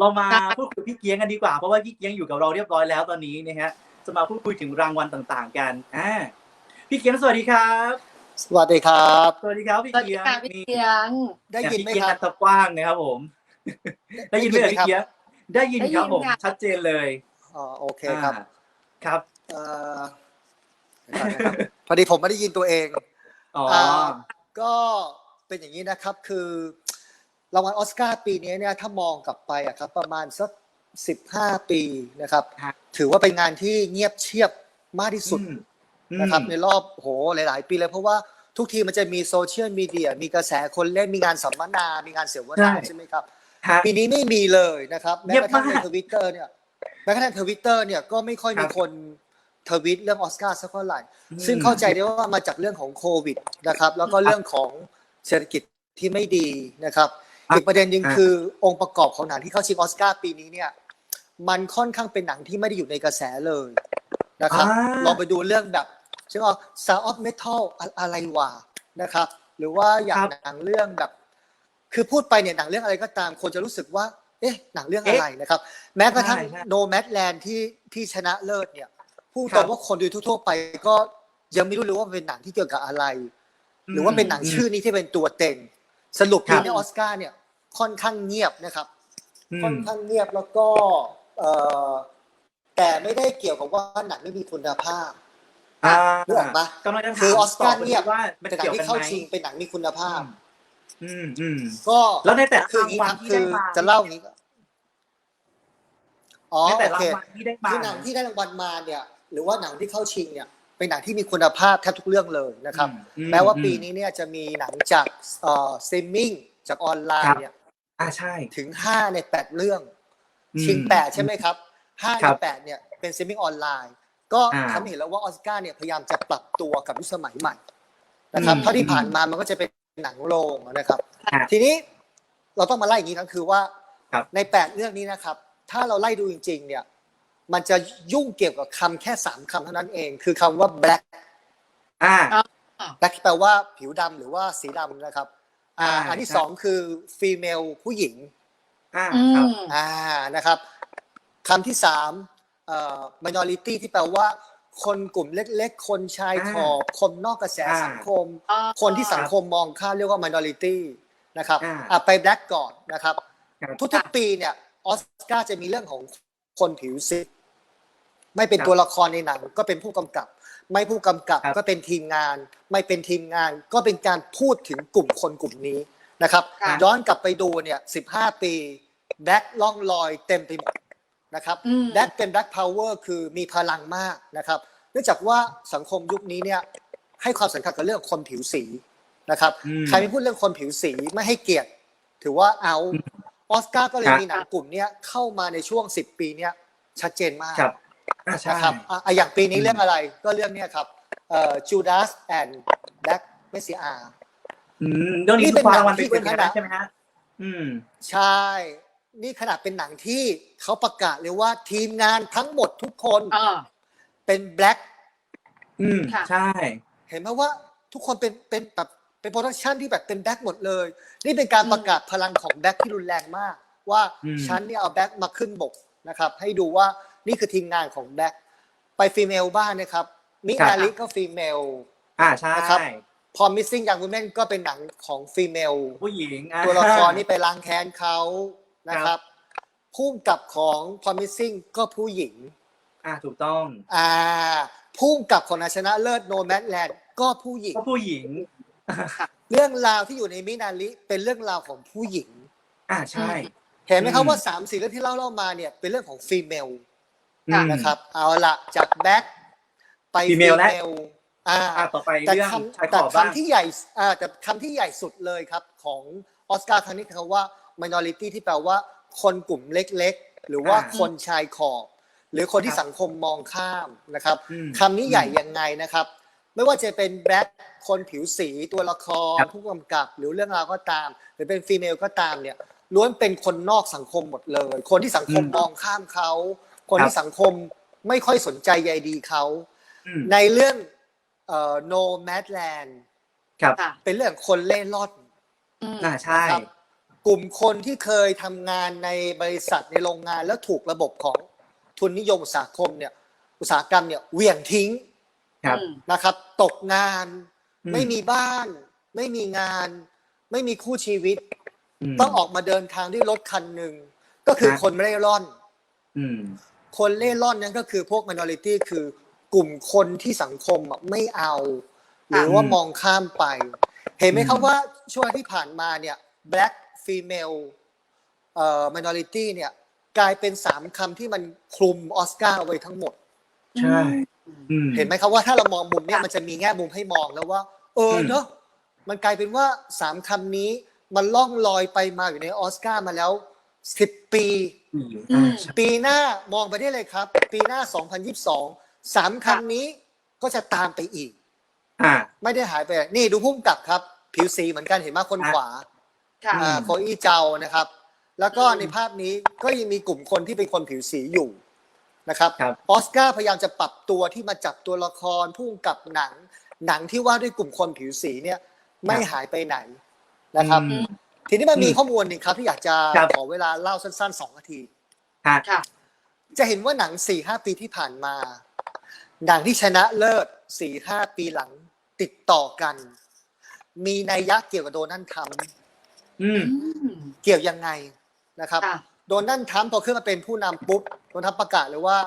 เรามาครับพูดคุยพี่เกียงกันดีกว่าเพราะว่าพี่เกียงอยู่กับเราเรียบร้อยแล้วตอนนี้นะฮะจะมาพูดคุยถึงรางวัลต่างๆ กันอ่าพี่เกียงสวัสดีครับ สวัสดีครับ สวัสดีครับพี่สวัสดีเกียงค่ะพี่เกียงได้ยินไหมพี่เกียงครับอัตกว้างนะครับผม ได้ยินไหมเอ่ยพี่เกียงได้ยินครับผมได้ยินค่ะชัดเจนเลยอ๋อโอเคครับอ่าครับเอ่อเดี๋ยวก่อนนะครับพอดีผมไม่ได้ยินตัวเองอ๋ออ่าก็เป็นอย่างนี้นะครับคือ รางวัลออสการ์ปีนี้เนี่ยถ้ามองกลับไปอะครับประมาณสักสิบห้าปีนะครับครับถือว่าเป็นงานที่เงียบเชียบมากที่สุดอืมนะครับในรอบโหหลาย ๆ ปีเลยเพราะว่าทุกทีมันจะมีโซเชียลมีเดียมีกระแสคนเล่นมีงานสัมมนา มีงานเสวนาใช่ไหมครับฮะปีนี้ไม่มีเลยนะครับแม้เงียบกระทั่งในมากทวิตเตอร์เนี่ยแม้กระทั่งทวิตเตอร์เนี่ยก็ไม่ค่อยครัมีบคนทวิตเรื่องออสการ์สักเท่าไหร่อืมซึ่งเข้าใจได้ว่ามาจากเรื่องของโควิดนะครับ แล้วก็เรื่องของเศรษฐกิจที่ไม่ดีนะครับ อะอีกประเด็นหนึ่งอะคือองค์ประกอบของหนังที่เข้าชิงออสการ์ปีนี้เนี่ย มันค่อนข้างเป็นหนังที่ไม่ได้อยู่ในกระแสเลยนะครับอ่าลองไปดูเรื่องแบบเช่นว่า Sound of Metal อะอะไรวะนะครับ หรือว่าอย่างครับหนังเรื่องแบบ คือพูดไปเนี่ยหนังเรื่องอะไรก็ตามคนจะรู้สึกว่า เอ๊ะ หนังเรื่องอะไรนะครับ แม้กระทั่งใช่ใช่โนแม d แลนด์ที่ที่ชนะเลิศเนี่ยพูดครัตรบงว่าคนดูทั่ว ๆ ไปก็ยังไม่รู้เลยว่ามันเป็นหนังที่เกี่ยวกับอะไร หรือว่าเป็นหนังชื่อนี้ที่เป็นตัวเต็งสรุปครัปีบนี้ออสการ์เนี่ย ค่อนข้างเงียบนะครับอืค่อนมข้างเงียบแล้วก็เอ่อแต่ไม่ได้เกี่ยวกับว่าหนังไม่มีคุณภาพอ่านึกออกปะกำลังจะถามคือออสการ์ต่ไปเงียบว่ามันแต่หนัเกี่งยวที่กันเข้าไหมชิงเป็นหนังมีคุณภาพ อืมอืมก็แล้วในแต่ละคืออย่างนี้รางวัคลรับที่คือได้มาจะเล่าอย่างนี้ก่อนอ๋อในแต่โอละเครางวัลที่ได้มาคือหนังที่ได้รางวัลมาเนี่ย หรือว่าหนังที่เข้าชิงเนี่ยเป็นหนังที่มีคุณภาพแทบทุกเรื่องเลยนะครับอืแม้ว่าอืปีนี้เนี่ยจะมีหนังจากเอ่อซีมิ่งจากออนไลครัน์บเนี่ย อ่าใช่ ถึงห้าในแปดเรื่องอืมชิงแปดใช่ไหมครับห้าคในรับแปดเนี่ยเป็นซีมิ่งออนไลน์ ก็อ่าทำให้เห็นแล้วว่าออสการ์เนี่ยพยายามจะปรับตัวกับยุคสมัยใหม่นะครับอืมเท่าที่ผ่านมามันก็จะเป็นหนังโรงนะครับอะทีนี้เราต้องมาไล่อย่างนี้ก็คือว่าครับในแปดเรื่องนี้นะครับ ถ้าเราไล่ดูจริง ๆ เนี่ย มันจะยุ่งเกี่ยวกับคำแค่สามคำเท่านั้นเอง คือคำว่า black อ่า black แปลว่าผิวดำหรือว่าสีดำนะครับ อ่าอ่าอันที่ครับสองคือ female ผู้หญิงอ่าอืครับมอ่านะครับคำที่สามเอ่อ minority ที่แปลว่า คนกลุ่มเล็กๆ คนชายขอบคนนอกกระแสอ่าสังคม คนที่สังคมมองข้ามเรียกว่า minority นะครับอ่าอะไป black ก่อนนะครับครับ ทุกๆปีเนี่ยออสการ์จะมีเรื่องของคนผิวสีไม่เป็นครับตัวละครในหนัง ก็เป็นผู้กำกับ ไม่ผู้กำกับครับ ก็เป็นทีมงาน ไม่เป็นทีมงาน ก็เป็นการพูดถึงกลุ่มคนกลุ่มนี้นะครับ ค่ะ ย้อนกลับไปดูเนี่ย15 ปีแบ็คล่องลอยเต็มไปหมดนะครับ อืมแบ็คเป็นแบ็คพาวเวอร์คือมีพลังมากนะครับ เนื่องจากว่าสังคมยุคนี้เนี่ยให้ความสำคัญกับเรื่องคนผิวสีนะครับอืมใครไม่พูดเรื่องคนผิวสีไม่ให้เกียรติ ถือว่าเอาออสการ์ก็เลยครับ มีหนังกลุ่มเนี้ยเข้ามาในช่วง 10 ปีเนี้ยชัดเจนมากครับ อ่าใช่ นะครับอะอะอย่างปีนี้เรื่องอะไรก็เรื่องเนี้ยครับเอ่อ Judas and Black Messiah อืมเรื่องนี้นี่คืเป็อนคว้ารางวัลหนังที่ไปเป็นเป็นคณะคณะใช่ไหมฮะอืม ใช่ นี่ขนาดเป็นหนังที่เขาประกาศเลยว่าทีมงานทั้งหมดทุกคนอ่าเป็น Black อืมค่ะ ใช่ เห็นไหมว่าทุกคนเป็นเป็นแบบเป็นโปรดักชันที่แบบเป็นแบ็คหมดเลย นี่เป็นการอืมประกาศพลังของแบ็คที่รุนแรงมาก ว่าอืม ฉันเนี่ยเอาแบ็คมาขึ้นบกนะครับ ให้ดูว่า นี่คือทีมงานของแบ็คไปฟีเมลบ้างนะครับมินาลิก็ฟีเมลอ่าใช่นะครับพอ Missing Young Women ก็เป็นหนังของฟีเมลผู้หญิงอ่าตัวละครนี่ไปล้างแค้นเขานะครับพุ่มกับของพอ Missing ก็ผู้หญิง อ่าถูกต้อง อ่าพุ่มกับของนาชนะเลิศโนแม d แลนด์ก็ผู้หญิงก็ผู้หญิง เรื่องราวที่อยู่ในมินาลิเป็นเรื่องราวของผู้หญิง อ่าใช่ เห็นไหมครับอืมว่าสามสี่เรื่องที่เล่าเล่ามาเนี่ย เป็นเรื่องของฟีเมลอืม นะครับ เอาละจากแบ็คไป Female และอ่าอ่าต่อไปแต่เรื่องคชายำขแต่อบบ้างคำที่ใหญ่อ่าแต่คำที่ใหญ่สุดเลยครับ ของออสการ์ครั้งนี้คือคำว่า minority ที่แปลว่า คนกลุ่มเล็กๆ หรือว่าอ่าคนชายขอบ หรือคนที่ครับสังคมมองข้ามนะครับอืมคำนี้ใหญ่ยังไงนะครับ ไม่ว่าจะเป็นแบ็คคนผิวสีตัวละครครับผู้กำกับ หรือเรื่องราวก็ตาม หรือเป็นฟีเมลก็ตามเนี่ยล้วนเป็นคนนอกสังคมหมดเลย คนที่สังคมอืมมองข้ามเขา คนครับที่สังคมไม่ค่อยสนใจใยดีเขาอืมในเรื่องเอ่อ No Madland ครับค่ะเป็นเรื่องคนเล่ร่อนอืมอ่าใช่ครับกลุ่มคนที่เคยทำงานในบริษัทในโรงงานแล้วถูกระบบของทุนนิยมอุตสาหกรรมเนี่ย อุตสาหกรรมเนี่ยเหวี่ยงทิ้งครับอืมนะครับ ตกงานอืมไม่มีบ้าน ไม่มีงาน ไม่มีคู่ชีวิตมต้องออกมาเดินทางด้วยรถคันหนึ่งก็คือฮะคนเร่ร่อนอืม คนเล่ร่อนนั้นก็คือพวก minority คือกลุ่มคนที่สังคมอะไม่เอา หรือว่ามองข้ามไป เห็นไหมครับอืมว่าช่วงที่ผ่านมาเนี่ย black female เอ่อ minority เนี่ยกลายเป็นสามคำที่มันคลุมออสการ์เอาไว้ทั้งหมด ใช่อืมเห็นไหมครับว่าถ้าเรามองมุมเนี้ยมันจะมีแง่มุมให้มองแล้วว่า เอออืมเนอะมันกลายเป็นว่าสามคำนี้มันล่องลอยไปมาอยู่ในออสการ์มาแล้ว สิบปีอืมอืมปีหน้ามองไปได้เลยครับ ปีหน้า 2022 สามคำนี้ก็จะตามไปอีกอ่าไม่ได้หายไปไหนนี่ดูพุ่มกับครับ ผิวสีเหมือนกันเห็นไหมคนขวาค่ะอ่าอืมโคอีเจ้านะครับ แล้วก็อืมในภาพนี้ก็ยังมีกลุ่มคนที่เป็นคนผิวสีอยู่นะครับครับออสการ์พยายามจะปรับตัวที่มาจับตัวละครพุ่มกับหนัง หนังที่ว่าด้วยกลุ่มคนผิวสีเนี่ย ไม่หายไปไหนนะครับอืม ทีนี้มันมีอืมข้อมูลหนึ่งครับที่อยากจะครับขอเวลาเล่าสั้นๆสองนาทีฮะค่ะจะเห็นว่าหนัง4ี่ห้าปีที่ผ่านมา หนังที่ชนะเลิศ4ี่ห้าปีหลังติดต่อกัน มีนัยยะเกี่ยวกับโดนัลด์ทรัมป์อืมอืมเกี่ยวยังไงนะครับค่ะโดนัลด์ทรัมป์พอขึ้นมาเป็นผู้นำปุ๊บโดนัลด์ทรัมป์ประกาศเลยว่า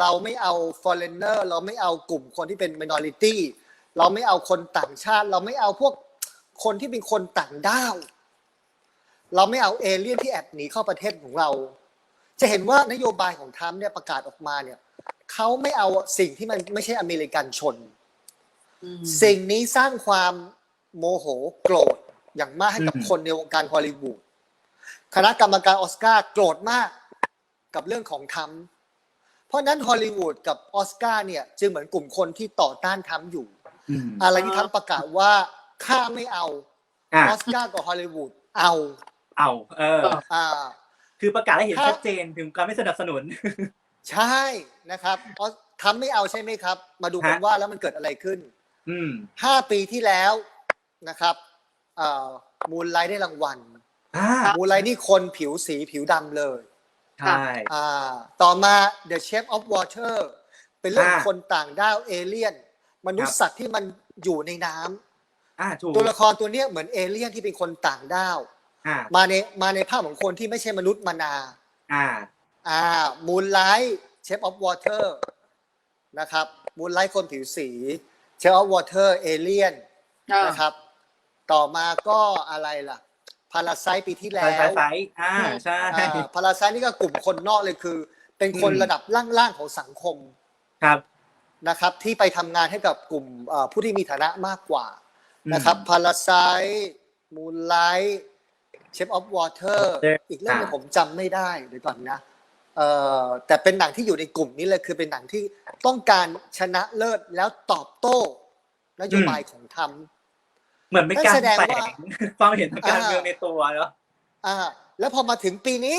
เราไม่เอา foreigner เราไม่เอากลุ่มคนที่เป็น minority เราไม่เอาคนต่างชาติ เราไม่เอาพวกคนที่เป็นคนต่างด้าว เราไม่เอาเอเลี่ยนที่แอบหนีเข้าประเทศของเรา จะเห็นว่านโยบายของทรัมป์เนี่ยประกาศออกมาเนี่ยเขาไม่เอาสิ่งที่มันไม่ใช่อเมริกันชนอืมสิ่งนี้สร้างความโมโหโกรธอย่างมากให้กับอืมคนในวงการฮอลลีวูดคณะกรรมการออสการ์โกรธมากกับเรื่องของทรัมป์เพราะฉะนั้นฮอลลีวูดกับออสการ์เนี่ยจึงเหมือนกลุ่มคนที่ต่อต้านทรัมป์อยู่อืมอะไรที่ทรัมป์ประกาศว่าข้าไม่เอาอ่าออสการ์กับฮอลลีวูดเอา เอา เออ อ่า คือประกาศให้เห็นถ้าชัดเจนถึงการไม่สนับสนุน ใช่นะครับออสทรัมป์ไม่เอาใช่ไหมครับ มาดูกันฮะว่าแล้วมันเกิดอะไรขึ้น อืมห้าปีที่แล้วนะครับมูลไลท์ได้รางวัลอ่ามูลไลท์นี่คนผิวสีผิวดำเลย ใช่ อ่า ต่อมา The Shape of Water เป็นเรื่องอ่าคนต่างด้าวเอเลี่ยน มนุษครัย์บ สัตว์ที่มันอยู่ในน้ำอ่าถูกตัวละครตัวเนี้ยเหมือนเอเลี่ยนที่เป็นคนต่างด้าว อ่า มาในมาในภาพของคนที่ไม่ใช่มนุษย์มานา อ่า อ่ามูลไลท์เชฟออฟวอเตอร์นะครับมูลไลท์คนผิวสีเชฟออฟวอเตอร์เอเลียนอ่านะครับ ต่อมาก็อะไรล่ะพาราไซปีที่แล้ไฟวไฟไฟอ่า ใช่ พาราไซนี่ก็กลุ่มคนนอกเลยคือ เป็นคนอืม ระดับล่างๆของสังคมครับ นะครับ ที่ไปทำงานให้กับกลุ่มเอ่อผู้ที่มีฐานะมากกว่าอืมนะครับพาราไซมูลไลท์ เชฟออฟวอเตอร์เอออีกเรื่องหนึงอ่าผมจำไม่ได้เดี๋ยวก่อนนะเอ่อแต่เป็นหนังที่อยู่ในกลุ่มนี้เลยคือเป็นหนังที่ต้องการชนะเลิศแล้วตอบโต้นโยบายของทำเหมือนเป็นการนั่นแสดงแฝว่างความเห็นทางการอ่าเมืองในตัวเนาะอ่า แล้วพอมาถึงปีนี้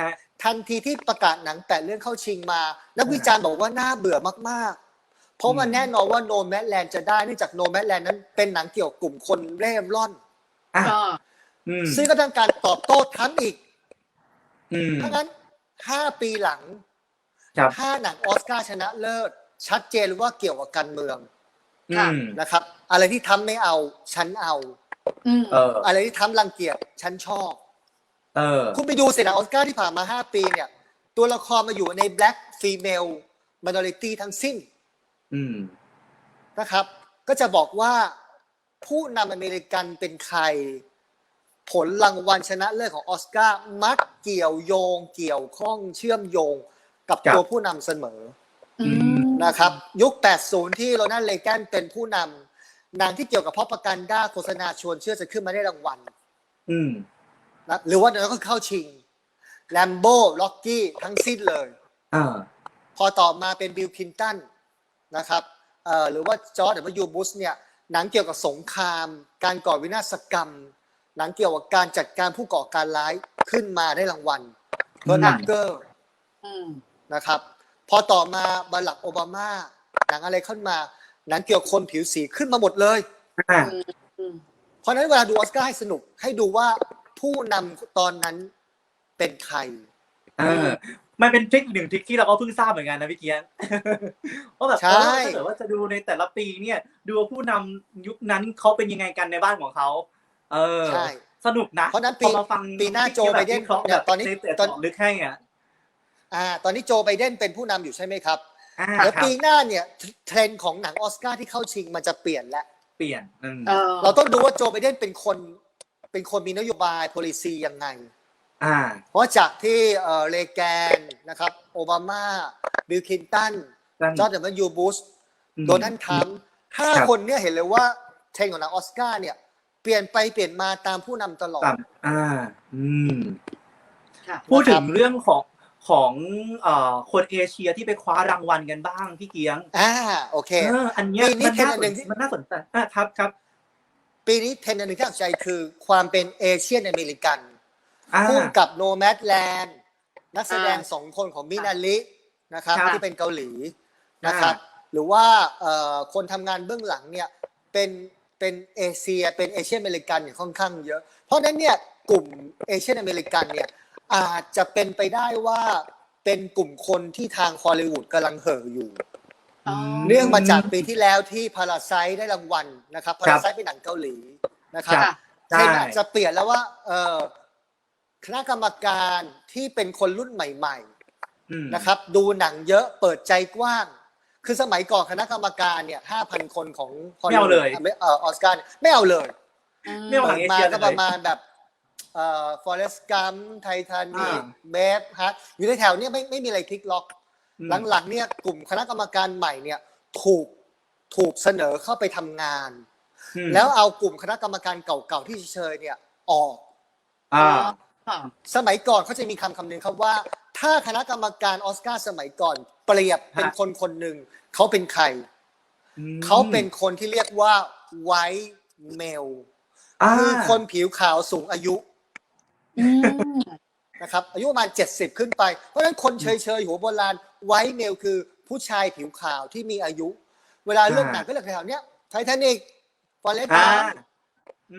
ฮะทันทีที่ประกาศหนังแปดเรื่องเข้าชิงมา นักวิจารณ์บอกว่าน่าเบื่อมากๆ เพราะมันอืมแน่นอนว่าโนแม d แลนด์จะได้เนื่องจากโนแม d แลนด์นั้นเป็นหนังเกี่ยวกับกลุ่มคนเร่ร่อนอะอ่าอืม ซึ่งก็ต้องการตอบโต้ทรัมป์อีกอืมเพราะงั้น5ปีหลังครับถ้าหนังออสการ์ชนะเลิศ ชัดเจนว่าเกี่ยวกับการเมืองอืมนะครับ อะไรที่ทำไม่เอา ฉันเอาอืมเอออะไรที่ทำรังเกียจฉันชอบเออคุณไปดูสิหนังออสการ์ที่ผ่านมา5ปีเนี่ย ตัวละครมาอยู่ใน black female minority ทั้งสิ้นอืมนะครับ ก็จะบอกว่าผู้นำอเมริกันเป็นใคร ผลรางวัลชนะเลิศของออสการ์มักเกี่ยวโยงเกี่ยวข้องเชื่อมโยงกับครับตัวผู้นำเสมออืมนะครับ ยุค 80 ที่โรนัลด์เลแกนเป็นผู้นำหนังที่เกี่ยวกับพอประกันด้าโฆษณาชวนเชื่อจะขึ้นมาได้รางวัลอืมนะหรือว่าเดี๋ยวก็เข้าชิงแลมโบล็อกกี้ทั้งสิ้นเลยอ่าพอต่อมาเป็นบิลคินตันนะครับเอ่อหรือว่าจอร์ดวยูบุชเนี่ยหนังเกี่ยวกับสงคราม การก่อวินาศกรรม หนังเกี่ยวกับการจัดการผู้ก่อการร้ายขึ้นมาได้รางวัลเบอร์นักเกอร์อืมนะครับ พอต่อมาบารักโอบามาหนังอะไรขึ้นมา หนังเกี่ยวกับคนผิวสีขึ้นมาหมดเลยอ่าอืมเพราะฉะนั้นเวลาดูออสการ์ให้สนุกให้ดูว่าผู้นำตอนนั้นเป็นใครเออมันเป็นทริคอีกหนึ่งทริคที่เราก็เพิ่งทราบเหมือนกันนะพี่เกียนว่าแบบใช่เออถ้าเกิดว่าจะดูในแต่ละปีเนี่ย ดูว่าผู้นำยุคนั้นเขาเป็นยังไงกันในบ้านของเขา เออ ใช่ สนุกนะเพราะฉะนั้นปีพอมาฟังปีหน้าโจไบเดนวิคราะห์เนี่แบยบตอนนี้ในแต่ตอนเจาะลึกให้อะอ่าตอนนี้โจไบเดนเป็นผู้นำอยู่ใช่ไหมครับอ่าเดี๋ยวครับปีหน้าเนี่ยเทรนด์ของหนังออสการ์ที่เข้าชิงมันจะเปลี่ยนแล้ว เปลี่ยนอืมเออเราต้องดูว่าโจไบเดนเป็นคนเป็นคนมีนโยบาย policy ยังไง อ่า เพราะจากที่เอ่อเรแกนนะครับโอบามาบิลคินตันนั่นจอร์จดับเบิลยูบุชอืมโดนัลด์ทรัมป์ห้าครับ คนเนี่ยเห็นเลยว่าเทรนด์ของหนังออสการ์เนี่ยเปลี่ยนไปเปลี่ยนมาตามผู้นำตลอดต่ำอ่า อืมค่ะพูดถึงเรื่องของของเอ่อคนเอเชียที่ไปคว้ารางวัลกันบ้างพี่เกียง อ่า โอเคเอออันเนี้ยปีนี้มันน่าเทรนด์อันหนึ่งที่มันน่าสนใจอะครับครับ ปีนี้เทรนด์อันหนึ่งที่น่าสนใจคือความเป็นเอเชียนอเมริกันอ่าคู่กับโนแมดแลนด์นักแสดงอ่าสองคนของมินาลินะครับครับที่เป็นเกาหลีนะครับ หรือว่าเอ่อคนทำงานเบื้องหลังเนี่ยเป็น เป็นเอเชียเป็นเอเชียนอเมริกันเนี่ยค่อนข้างเยอะ เพราะฉะนั้นเนี่ยกลุ่มเอเชียนอเมริกันเนี่ยอาจจะเป็นไปได้ว่าเป็นกลุ่มคนที่ทางฮอลลีวูดกำลังเห่ออยู่อ๋อเนื่องมาจากปีที่แล้วที่พาราไซได้รางวัลนะครับครัพาบราไซเป็นหนังเกาหลีนะครับครับเทรนด์อาจจะเปลี่ยนแล้วว่าเอ่อคณะกรรมการที่เป็นคนรุ่นใหม่อืมๆนะครับ ดูหนังเยอะเปิดใจกว้าง คือสมัยก่อนคณะกรรมการเนี่ยห้าพันคนของไม่เอาเลยไม่เอ่อออสการ์เนี่ยไม่เอาเลยไม่เอาเปิดมาเอเชียก็เลยประมาณแบบเอ่อฟอเรสกัมไททานิอ่า เบฟฮัทอยู่ในแถวเนี้ยไม่ไม่มีอะไรพลิกล็อก อืม หลังๆเนี่ยกลุ่มคณะกรรมการใหม่เนี่ยถูกถูกเสนอเข้าไปทำงาน อืมแล้วเอากลุ่มคณะกรรมการเก่าๆที่เชยๆเนี่ยออก อ่าอ๋อสมัยก่อนเขาจะมีคำคำหนึ่งครับว่า ถ้าคณะกรรมการออสการ์สมัยก่อน เปรียบเป็นฮะคนคนหนึ่งเขาเป็นใครอืมเขาเป็นคนที่เรียกว่า white male อ่าคือคนผิวขาวสูงอายุอืมนะครับ อายุประมาณ70ขึ้นไป เพราะฉะนั้นคนเฉยๆหัวโบราณ white male คือผู้ชายผิวขาวที่มีอายุ เวลาเลือกหนังก็เลือกแถวๆเนี้ยไททานิกฟอเรสต์อ่ากัม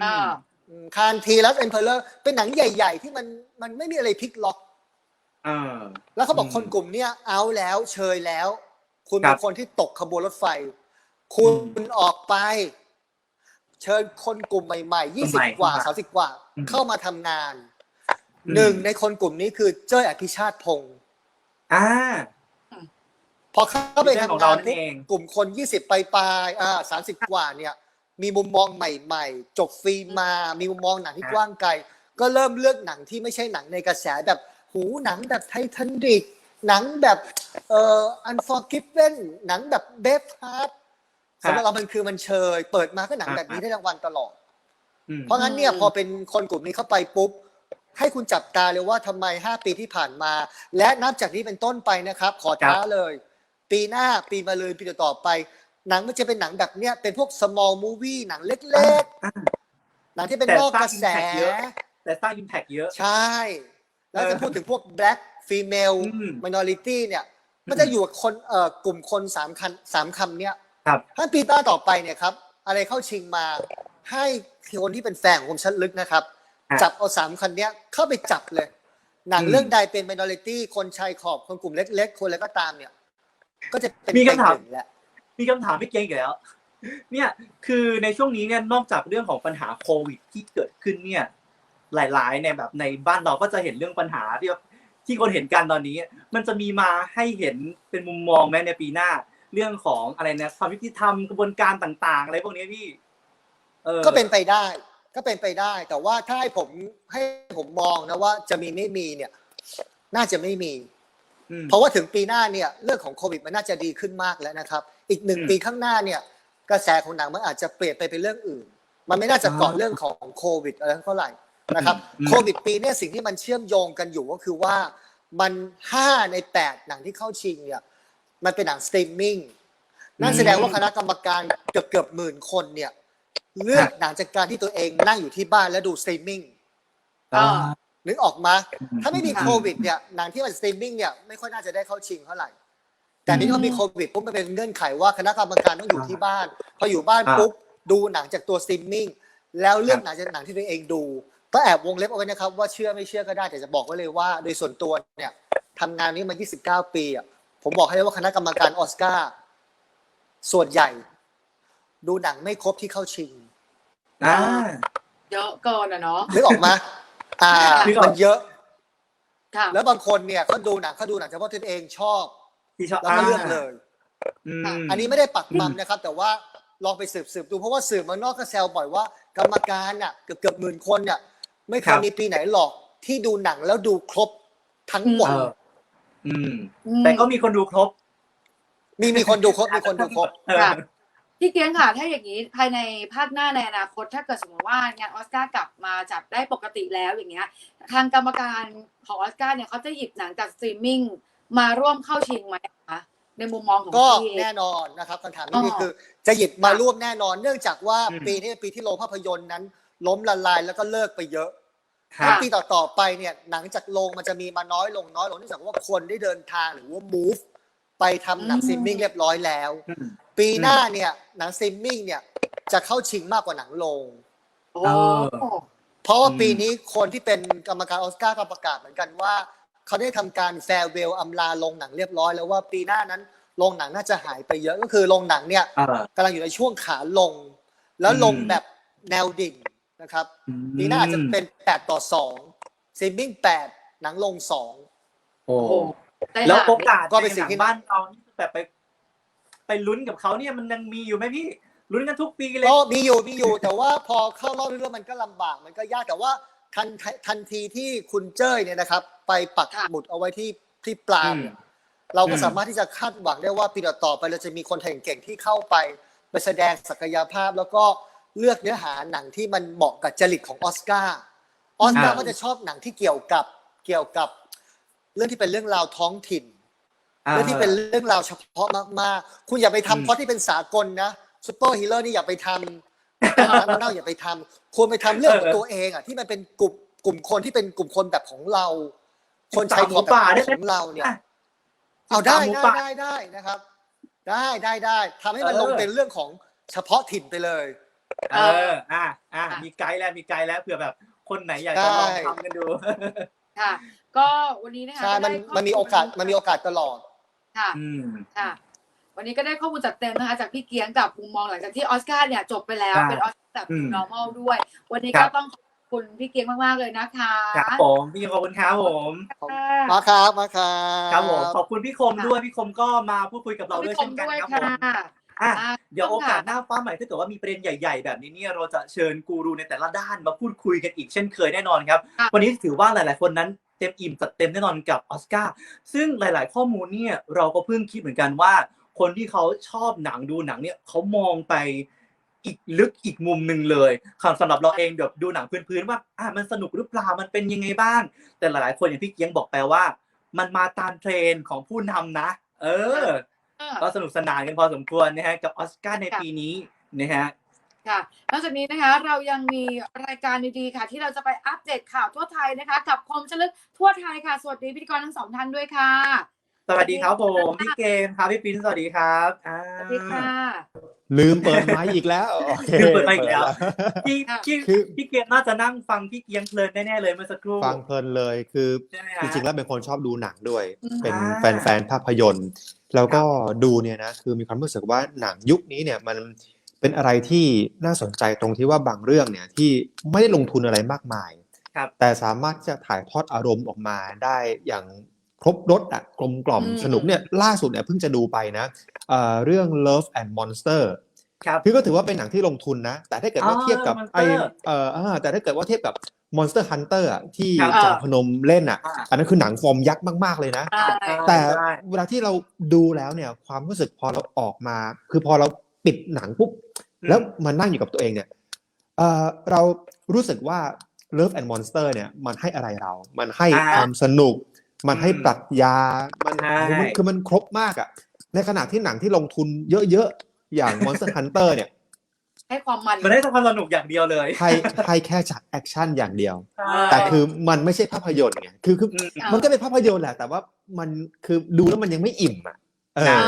อ่าคานทีลัสเอ็มเพลเลอร์เป็นหนังใหญ่ ๆ ที่มันมันไม่มีอะไรพลิกล็อก อ่าแล้วเขาบอกอืมคนกลุ่มเนี้ยเอาแล้วเชยแล้ว คุณครัเป็นบคนที่ตกขบวนรถไฟ คุณอืมออกไป เชิญคนกลุ่มใหม่ๆยี่กลุ่สิมบใหม่กว่าเข้ามาสามสิบกว่า อืมเข้ามาทำงาน อืม หนึ่งในคนกลุ่มนี้คือเจ้ยอภิชาติพงศ์อ่า พอเข้าไปเรื่องของทำเรางานนั่นปุ๊บเอง กลุ่มคนยี่สิบปลายๆอ่าสามสิบกว่าเนี่ย มีมุมมองใหม่ๆ จบฟิล์มมา มีมุมมองหนังที่กว้างไกล ก็เริ่มเลือกหนังที่ไม่ใช่หนังในกระแสแบบ หูหนังแบบไททันดิกหนังแบบเอ่อ unforgiven หนังแบบเบฟฮาร์ดสำหรับเรามันคือมันเชย เปิดมาก็หนังแบบนี้ได้รางวัลตลอดอืมเพราะงั้นเนี่ยอืมพอเป็นคนกลุ่มนี้เข้าไปปุ๊บ ให้คุณจับตาเลยว่าทำไม 5 ปีที่ผ่านมา และนับจากนี้เป็นต้นไปนะครับ ขอท้าเลย ปีหน้าปีมาเลยปีต่อๆไป หนังมันจะเป็นหนังแบบเนี้ยเป็นพวก small movie หนังเล็กอ่าๆหนังที่เป็นแต่นอกกระแสสร้าง impact เยอะแต่สร้างอิมแพกเยอะ ใช่ แล้วจะพูดถึงพวก black female อืม minority เนี่ย มันจะอยู่กับคนเอ่อกลุ่มคนสามคันสามคำเนี่ยครับถ้าปีหน้าต่อไปเนี่ยครับ อะไรเข้าชิงมาให้คนที่เป็นแฟนของผมชั้นลึกนะครับอะจับเอาสามคันเนี้ยเข้าไปจับเลย หนังอืมเรื่องใดเป็น minority คนชายขอบคนกลุ่มเล็ก ๆ คนอะไรก็ตามเนี่ย ก็จะเป็นมีคำถามเต็งหนึ่งแหละมีคำถามพี่เก่งอีกแล้ว เนี่ยคือในช่วงนี้เนี่ยนอกจากเรื่องของปัญหาโควิดที่เกิดขึ้นเนี่ย หลาย ๆ ในแบบในบ้านเราก็จะเห็นเรื่องปัญหาที่ว่าที่คนเห็นกันตอนนี้ มันจะมีมาให้เห็นเป็นมุมมองแม้ในปีหน้า เรื่องของอะไรนะความยุติธรรมกระบวนการต่าง ๆ อะไรพวกนี้พี่เออก็เป็นไปได้ก็เป็นไปได้ แต่ว่าถ้าให้ผมให้ผมมองนะว่าจะมีไม่มีเนี่ย น่าจะไม่มีอืมเพราะว่าถึงปีหน้าเนี่ยเรื่องของโควิดมันน่าจะดีขึ้นมากแล้วนะครับ อีกหนึ่งอืมปีข้างหน้าเนี่ยกระแสของหนังมันอาจจะเปลี่ยนไปเป็นเรื่องอื่น มันไม่น่าจะเกาะอ่าเรื่องของโควิดอะไรเท่าไหร่ นะครับอืมโควิดปีเนี้สิ่งที่มันเชื่อมโยงกันอยู่ก็คือว่ามันห้าในแปดหนังที่เข้าชิงเนี่ยมันเป็นหนังสตรีมมิ่งนั่นแสดงว่าคณะกรรมการเกือบเกือบหมื่นคนเนี่ย เลือกหนังจากการที่ตัวเองนั่งอยู่ที่บ้านแล้วดูสตรีมมิ่งอ่านึกออกมา ถ้าไม่มีค่ะโควิดเนี่ยหนังที่มันสตรีมมิ่งเนี่ยไม่ค่อยน่าจะได้เข้าชิงเท่าไหร่ แต่นี่เขามีโควิดปุ๊บมันเป็นเงื่อนไขว่าคณะกรรมการต้องอยู่ที่บ้าน พออยู่บ้านอ่าปุ๊บดูหนังจากตัวสตรีมมิ่งแล้วเลือกครับหนังจากหนังที่ตัวเองดู ก็แอบวงเล็บเอาไว้นะครับ ว่าเชื่อไม่เชื่อก็ได้แต่จะบอกไว้เลยว่าโดยส่วนตัวเนี่ยทำงานนี้มา 29 ปีอะผมบอกให้เลยว่าคณะกรรมการออสการ์ส่วนใหญ่ ดูหนังไม่ครบที่เข้าชิงอ่าเยอะเกินอะเนาะนึกออกมาอ่านึกออกมันเยอะ ค่ะแล้วบางคนเนี่ยเขาดูหนังเขาดูหนังเฉพาะตนเองชอบที่ชอบแล้วก็เลือกเลยอืมอันนี้ไม่ได้ปักปั๊มนะครับ แต่ว่าลองไปสืบสืบดูเพราะว่าสื่อเมืองนอกก็แซวบ่อยว่ากรรมการน่ะเกือบเกือบหมื่นคนเนี่ย ไม่เคครัยบมีปีไหนหรอกที่ดูหนังแล้วดูครบทั้งหมด เอออืมอืม แต่ก็มีคนดูครบ มีมีคนดูครบมีคนดูครบ เออ ค่ะ พี่เกียงค่ะ ถ้าอย่างนี้ภายในภาคหน้าในอนาคต ถ้าเกิดสมมติว่างานออสการ์กลับมาจับได้ปกติแล้วอย่างเงี้ย ทางกรรมการของออสการ์เนี่ยเขาจะหยิบหนังจากสตรีมมิ่งมาร่วมเข้าชิงไหมคะในมุมมองของก็พี่เองแน่นอนนะครับคำถามอ๋นี้อคือจะหยิบมาร่วมแน่นอน เนื่องจากว่าอืม ปีนี้เป็นปีที่โรงภาพยนตร์นั้น ล้มละลายแล้วก็เลิกไปเยอะครับปีต่อๆไปเนี่ยหนังจากโรงมันจะมีมาน้อยลงน้อยลงเนื่องจากว่าคนได้เดินทางหรือว่า move ไปทำหนังอืมซิมมิ่งเรียบร้อยแล้วอืมปีหน้าเนี่ยหนังซิมมิ่งเนี่ยจะเข้าชิงมากกว่าหนังโรงโอ้เออเพราะว่าอืมปีนี้คนที่เป็นกรรมการออสการ์ก็ประกาศเหมือนกันว่า เขาได้ทำการแฟร์เวลอำลาโรงหนังเรียบร้อยแล้วว่าปีหน้านั้นโรงหนังน่าจะหายไปเยอะก็คือโรงหนังเนี่ยเออกำลังอยู่ในช่วงขาลง แล้วลงอืมแบบแนวดิ่ง นะครับอืมปีหน้าอาจจะเป็น8ต่อ2ซิมมิ่ง8หนังลง2โอ้โอ้ได้แล้วหายโอกาสก็เป็นสิ่งที่ใหบ้านเรานี่แบบไปไปลุ้นกับเขาเนี่ยมันยังมีอยู่ไหมพี่ลุ้นกันทุกปีเลยก็มีอยู่มีอยู่ แต่ว่าพอเข้ารอบเรื่อยๆมันก็ลำบากมันก็ยากแต่ว่าทันทันทีที่คุณเจ้ยเนี่ยนะครับ ไปปักหมุดเอาไว้ที่ที่ปลาล์มเนี่ยเราก็อืมสามารถที่จะคาดหวังได้ว่าปีต่อๆไปเราจะมีคนเก่งๆที่เข้าไปไปแสดงศักยภาพแล้วก็ เลือกเนื้อหาหนังที่มันเหมาะกับจริตของออสการ์ออสการ์อ่าก็จะชอบหนังที่เกี่ยวกับเกี่ยวกับ เรื่องที่เป็นเรื่องราวท้องถิ่นเรื่องที่เป็นเรื่องราวเฉพาะมากๆ คุณอย่าไปอืมทำเพราะที่เป็นสากลนะซูเปอร์ฮีโร่นี่อย่าไปทำมันเน่าอย่าไปทำควรไปทำเรื่องของตัวเองอะที่มันเป็นกลุ่มกลุ่มคนที่เป็นกลุ่มคนแบบของเรา คนใช้ขอบแบบของเราเนี่ยอะเอาได้หมูได้ป่าได้ได้นะครับ ได้ได้ได้ทำให้มันเออลงเป็นเรื่องของเฉพาะถิ่นไปเลย เออ อะอะมีไกด์แล้ว มีไกด์แล้วเผื่อแบบ คนไหนอยากจะได้ลองทำกันดู ค่ะ ก็วันนี้นะคะใช่ มันได้ข้มันมีโอกาส มันมีโอกาสตลอด ค่ะ อืม ค่ะ วันนี้ก็ได้ข้อมูลจัดเต็มนะคะ จากพี่เกียงกับมุมมองหลังจากที่ออสการ์เนี่ยจบไปแล้วครับเป็นออสการ์แบบอืม normal ด้วย วันนี้ครัก็บต้องขอบคุณพี่เกียงมากๆเลยนะคะครับผมพี่ขอบคุณครับผมค่ะมาครับมาครับ ครับผม ขอบคุณพี่คมด้วย พี่คมก็มาพูดคุยกับเราด้วยพี่คเช่มนกันด้วยครับผค่ะม อะอะเดี๋ยวโอกาสหค่ะน้าฟ้าใหม่ถ้าเกิดว่ามีประเด็นใหญ่ ๆ แบบนี้เนี่ยเราจะเชิญกูรูในแต่ละด้านมาพูดคุยกันอีกเช่นเคยแน่นอนครับค่ะวันนี้ถือว่าหลาย ๆ คนนั้นเต็มอิ่มจัดเต็มแน่นอนกับออสการ์ซึ่งหลาย ๆ ข้อมูลเนี่ยเราก็เพิ่งคิดเหมือนกันว่า คนที่เขาชอบหนังดูหนังเนี่ยเขามองไปอีกลึกอีกมุมหนึ่งเลยครับสำหรับเราเองแบบดูหนังพื้นๆว่าอะมันสนุกหรือเปล่ามันเป็นยังไงบ้าง แต่หลาย ๆ คนอย่างพี่เกียงบอกไปว่า มันมาตามเทรนด์ของผู้นำนะ เออเออ ก็สนุกสนานกันพอสมควรนะฮะกับออสการ์ในค่ะปีนี้นะฮะค่ะนอกจากนี้นะคะเรายังมีรายการดีๆค่ะ ที่เราจะไปอัปเดตข่าวทั่วไทยนะคะ กับคมชลึกทั่วไทยค่ะ สวัสดีพิธีกรทั้งสองท่านด้วยค่ะ สวัสดีครับผมพี่เกมครับพี่ปิ้นสวัสดีครับอ่าสวัสดีค่ะ ลืมเปิดไมค์อีกแล้วโอคลืมเปิดไมค์อีกแล้วพี่ค่ะพี่คือพี่เกมน่าจะนั่งฟังพี่เกียงเพลินแน่ๆเลยเมื่อสักครู่ฟังเพลินเลยคือใช่ไหมจฮะริงๆแล้วเป็นคนชอบดูหนังด้วยอืมเป็นอ่าแฟนๆภาพยนตร์ แล้วก็ดูเนี่ยนะคือมีความรู้สึกว่าหนังยุคนี้เนี่ยมันเป็นอะไรที่น่าสนใจตรงที่ว่าบางเรื่องเนี่ยที่ไม่ได้ลงทุนอะไรมากมายครับแต่สามารถที่จะถ่ายทอดอารมณ์ออกมาได้อย่าง ครบรสอะกลมกล่อมอืมสนุกเนี่ยล่าสุดเนี่ยเพิ่งจะดูไปนะเอ่อเรื่อง Love and Monster ครับคือก็ถือว่าเป็นหนังที่ลงทุนนะ แต่ถ้าเกิดว่าอ๋อเทียบกับ Monster ไอเอ่ออ่าแต่ถ้าเกิดว่าเทียบกับ Monster Hunter อะที่ครับจอห์นพนมเล่นอะอ่าอันนั้นคือหนังฟอร์มยักษ์มากๆเลยนะใช่แต่ใช่เวลาที่เราดูแล้วเนี่ย ความรู้สึกพอเราออกมา คือพอเราปิดหนังปุ๊บ แล้วมานั่งอยู่กับตัวเองเนี่ยเอ่อเรารู้สึกว่า Love and Monster เนี่ยมันให้อะไรเรา มันให้อ่าความสนุก มันให้อืมปรัชญามันใช่มันคือมันครบมากอะ ในขณะที่หนังที่ลงทุนเยอะๆ อย่าง Monster Hunter เนี่ยให้ความมันมันได้ความสนุกอย่างเดียวเลยให้ให้แค่ฉากแอคชั่นอย่างเดียวใช่แต่คือมันไม่ใช่ภาพยนตร์ไงคือคืออืมมันก็เป็นภาพยนตร์แหละ แต่ว่ามันคือดูแล้วมันยังไม่อิ่มอะเออใช่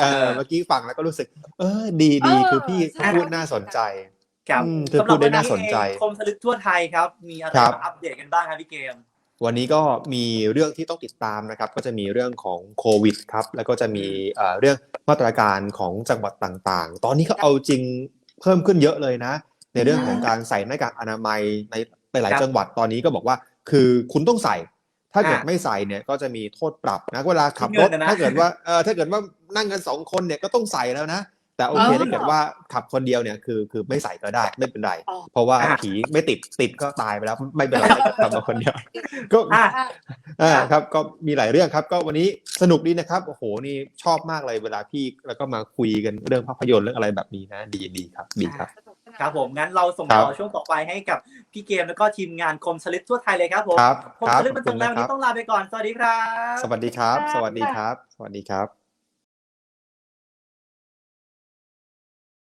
เออเมื่อกี้ฟังแล้วก็รู้สึก เออ ดีดีเออคือพี่ใช่พูดน่าสนใจครับอืมเธอพูดได้น่าสนใจเองคมสลึกทั่วไทยครับ มีอะไรครับมาอัปเดตกันบ้างครับพี่เกม วันนี้ก็มีเรื่องที่ต้องติดตามนะครับ ก็จะมีเรื่องของโควิดครับ แล้วก็จะมีเอ่อเรื่องมาตรการของจังหวัดต่างๆ ตอนนี้เขาเอาจริงเพิ่มขึ้นเยอะเลยนะ ในเรื่องของการใส่หน้ากากอนามัยในหลายครับๆจังหวัดตอนนี้ก็บอกว่า คือคุณต้องใส่ ถ้าเกิดอ่าไม่ใส่เนี่ยก็จะมีโทษปรับนะเวลาขับรถคิดเงินนะนะถ้าเกิดว่าเออถ้าเกิดว่านั่งกันสองคนเนี่ยก็ต้องใส่แล้วนะ แต่โอเคอ๋อถ้าเกิดว่าขับคนเดียวเนี่ยคือคือไม่ใส่ก็ได้ไม่เป็นไรอ๋อเพราะว่าอ่าผีไม่ติดติดก็ตายไปแล้วไม่เป็นไรขับมาคนเดียวก็อะอ่าครับก็มีหลายเรื่องครับ ก็วันนี้สนุกดีนะครับโอ้โหนี่ชอบมากเลยเวลาพี่แล้วก็มาคุยกันเรื่องภาพยนตร์เรื่องอะไรแบบนี้นะ ดีดีครับดีครับครับผมงั้นเราส่งครับต่อช่วงต่อไปให้กับพี่เกมแล้วก็ทีมงานคมสลึกทั่วไทยเลยครับผมครับคมครับสลึกขปอบระคุณจำแล้วนะวันครันี้บต้องลาไปก่อนสวัสดีครับ สวัสดีครับครับสวัสดีครับ สวัสดีครับ